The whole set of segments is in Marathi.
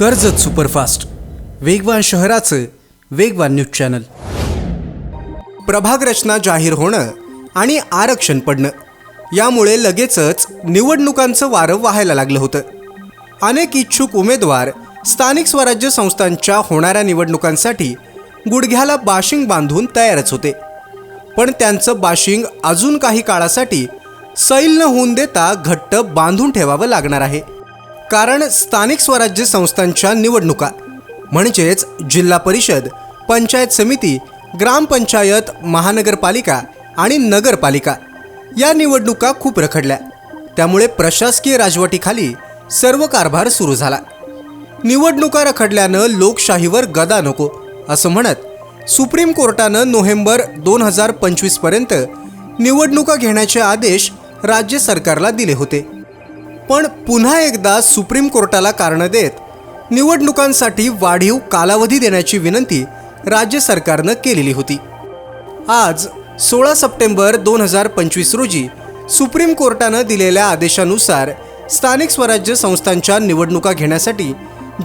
कर्जत सुपरफास्ट. वेगवान शहराचं वेगवान न्यूज चॅनल. प्रभाग रचना जाहीर होणं आणि आरक्षण पडणं यामुळे लगेचच निवडणुकांचं वारं व्हायला लागलं होतं. अनेक इच्छुक उमेदवार स्थानिक स्वराज्य संस्थांच्या होणाऱ्या निवडणुकांसाठी गुडघ्याला बाशिंग बांधून तयारच होते. पण त्यांचं बाशिंग अजून काही काळासाठी सैल न होऊन देता घट्ट बांधून ठेवावं लागणार आहे. कारण स्थानिक स्वराज्य संस्थांच्या निवडणुका. म्हणजेच जिल्हा परिषद पंचायत समिती ग्रामपंचायत महानगरपालिका आणि नगरपालिका या निवडणुका खूप रखडल्या. त्यामुळे प्रशासकीय राजवटीखाली सर्व कारभार सुरू झाला. निवडणुका रखडल्यानं लोकशाहीवर गदा नको असं म्हणत सुप्रीम कोर्टानं नोव्हेंबर दोन हजार पंचवीसपर्यंत निवडणुका घेण्याचे आदेश राज्य सरकारला दिले होते. पण पुन्हा एकदा सुप्रीम कोर्टाला कारणं देत निवडणुकांसाठी वाढीव कालावधी देण्याची विनंती राज्य सरकारनं केलेली होती. आज सोळा सप्टेंबर दोन हजार पंचवीस रोजी सुप्रीम कोर्टानं दिलेल्या आदेशानुसार स्थानिक स्वराज्य संस्थांच्या निवडणुका घेण्यासाठी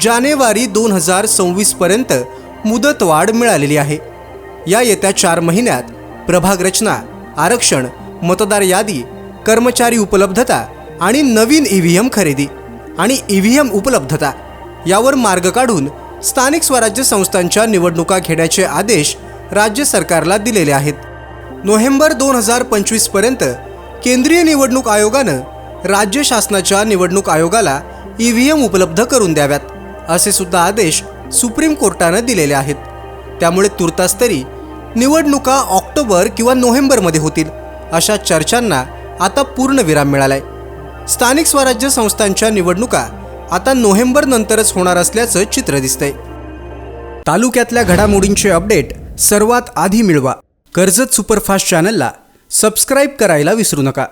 जानेवारी दोन हजार सव्वीसपर्यंत मुदतवाढ मिळालेली आहे. या येत्या चार महिन्यात प्रभाग रचना आरक्षण मतदार यादी कर्मचारी उपलब्धता आणि नवीन ई व्ही एम खरेदी आणि ई व्ही एम उपलब्धता यावर मार्ग काढून स्थानिक स्वराज्य संस्थांच्या निवडणुका घेण्याचे आदेश राज्य सरकारला दिलेले आहेत. नोव्हेंबर दोन हजार पंचवीसपर्यंत केंद्रीय निवडणूक आयोगानं राज्य शासनाच्या निवडणूक आयोगाला ई व्ही एम उपलब्ध करून द्याव्यात असे सुद्धा आदेश सुप्रीम कोर्टानं दिलेले आहेत. त्यामुळे तुर्तास तरी निवडणुका ऑक्टोबर किंवा नोव्हेंबरमध्ये होतील अशा चर्चांना आता पूर्ण विराम मिळालाय. स्थानिक स्वराज्य संस्थांच्या निवडणुका आता नोव्हेंबर नंतरच होणार असल्याचं चित्र दिसतंय. तालुक्यातल्या घडामोडींचे अपडेट सर्वात आधी मिळवा. कर्जत सुपरफास्ट चॅनलला सबस्क्राईब करायला विसरू नका.